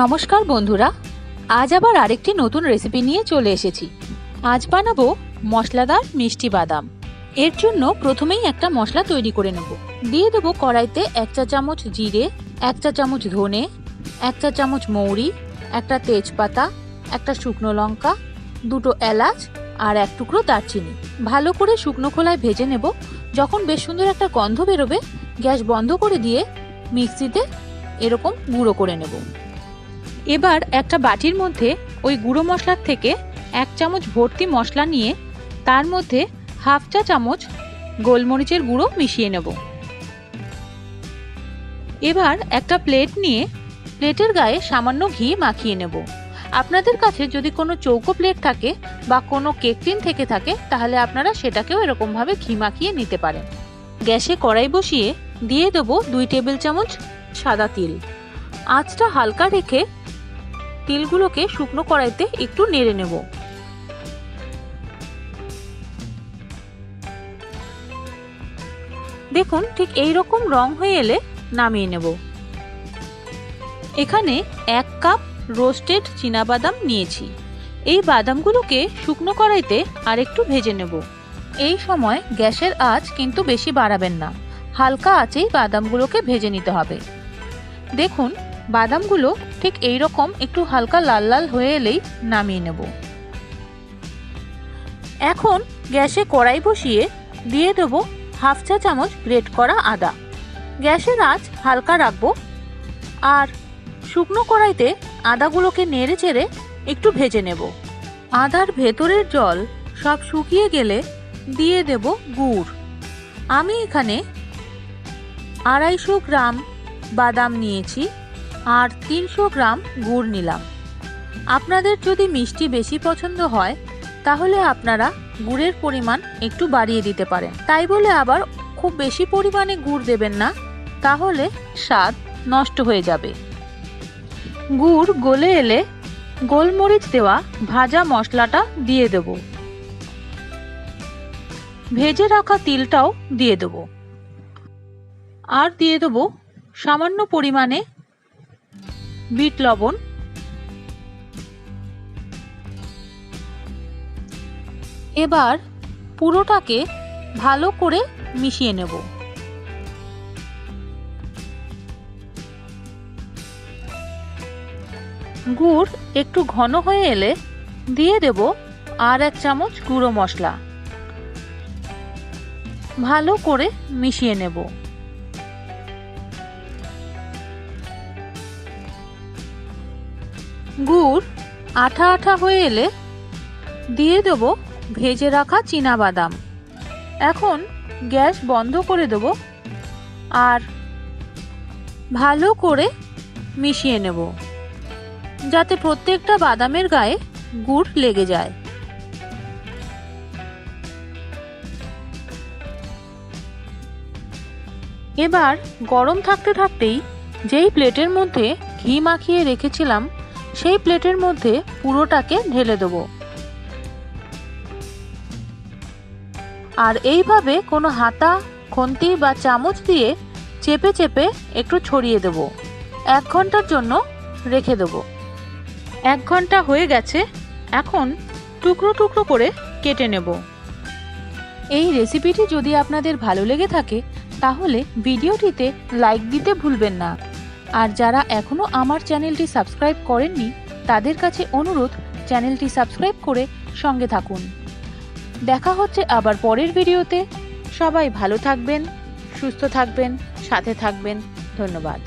নমস্কার বন্ধুরা, আজ আবার আরেকটি নতুন রেসিপি নিয়ে চলে এসেছি। আজ বানাবো মশলাদার মিষ্টি বাদাম। এর জন্য প্রথমেই একটা মশলা তৈরি করে নেব। দিয়ে দেবো কড়াইতে এক চা চামচ জিরে, এক চা চামচ ধনে, এক চা চামচ মৌরি, একটা তেজপাতা, একটা শুকনো লঙ্কা, দুটো এলাচ আর এক টুকরো দারচিনি। ভালো করে শুকনো খোলায় ভেজে নেব। যখন বেশ সুন্দর একটা গন্ধ বেরোবে, গ্যাস বন্ধ করে দিয়ে মিক্সিতে এরকম গুঁড়ো করে নেব। এবার একটা বাটির মধ্যে ওই গুঁড়ো মশলার থেকে এক চামচ ভর্তি মশলা নিয়ে তার মধ্যে হাফ চা চামচ গোলমরিচের গুঁড়ো মিশিয়ে নেব। এবার একটা প্লেট নিয়ে প্লেটের গায়ে সামান্য ঘি মাখিয়ে নেব। আপনাদের কাছে যদি কোনো চৌকো প্লেট থাকে বা কোনো কেক টিন থেকে থাকে, তাহলে আপনারা সেটাকেও এরকমভাবে ঘি মাখিয়ে নিতে পারেন। গ্যাসে কড়াই বসিয়ে দিয়ে দেবো দুই টেবিল চামচ সাদা তিল। আঁচটা হালকা রেখে তিলগুলোকে শুকনো কড়াইতে একটু নেড়ে নেব। দেখুন, ঠিক এই রকম রং হয়ে এলে নামিয়ে নেব। এখানে এক কাপ রোস্টেড বাদাম নিয়েছি। এই বাদামগুলোকে শুকনো কড়াইতে আরেকটু ভেজে নেব। এই সময় গ্যাসের আঁচ কিন্তু বেশি বাড়াবেন না। হালকা আঁচেই বাদামগুলোকে ভেজে নিতে হবে। দেখুন বাদামগুলো ঠিক এই রকম একটু হালকা লাল লাল হয়ে এলেই নামিয়ে নেব। এখন গ্যাসে কড়াই বসিয়ে দিয়ে দেব হাফ চা চামচ গ্রেট করা আদা। গ্যাসের আঁচ হালকা রাখব আর শুকনো কড়াইতে আদাগুলোকে নেড়ে চেড়ে একটু ভেজে নেব। আদার ভেতরের জল সব শুকিয়ে গেলে দিয়ে দেব গুড়। আমি এখানে আড়াইশো গ্রাম বাদাম নিয়েছি। আর তিনশো গ্রাম গুড় নিলাম। আপনাদের যদি মিষ্টি বেশি পছন্দ হয়, তাহলে আপনারা গুড়ের পরিমাণ একটু বাড়িয়ে দিতে পারেন। তাই বলে আবার খুব বেশি পরিমাণে গুড় দেবেন না, তাহলে স্বাদ নষ্ট হয়ে যাবে। গুড় গলে এলে গোলমরিচ দেওয়া ভাজা মশলাটা দিয়ে দেব। ভেজে রাখা তিলটাও দিয়ে দেব। আর দিয়ে দেবো সামান্য পরিমাণে বিট লবণ, এবার পুরোটাকে ভালো করে মিশিয়ে নেব। গুড় একটু ঘন হয়ে এলে দিয়ে দেব আর এক চামচ গুঁড়ো মশলা। ভালো করে মিশিয়ে নেব। গুড় আঠা আঠা হয়ে এলে দিয়ে দেব ভেজে রাখা বাদাম এখন গ্যাস বন্ধ করে দেব আর ভালো করে মিশিয়ে নেব যাতে প্রত্যেকটা বাদামের গায়ে গুড় লেগে যায়। এবার গরম থাকতে থাকতেই যেই প্লেটের মধ্যে ঘি মাখিয়ে রেখেছিলাম সেই প্লেটের মধ্যে পুরোটাকে ঢেলে দেবো। আর এইভাবে কোনো হাতা, খন্তি বা চামচ দিয়ে চেপে চেপে একটু ছড়িয়ে দেব। এক ঘণ্টার জন্য রেখে দেব। এক ঘণ্টা হয়ে গেছে, এখন টুকরো টুকরো করে কেটে নেব। এই রেসিপিটি যদি আপনাদের ভালো লেগে থাকে, তাহলে ভিডিওটিতে লাইক দিতে ভুলবেন না। আর যারা এখনও আমার চ্যানেলটি সাবস্ক্রাইব করেননি, তাদের কাছে অনুরোধ, চ্যানেলটি সাবস্ক্রাইব করে সঙ্গে থাকুন। দেখা হচ্ছে আবার পরের ভিডিওতে। সবাই ভালো থাকবেন, সুস্থ থাকবেন, সাথে থাকবেন। ধন্যবাদ।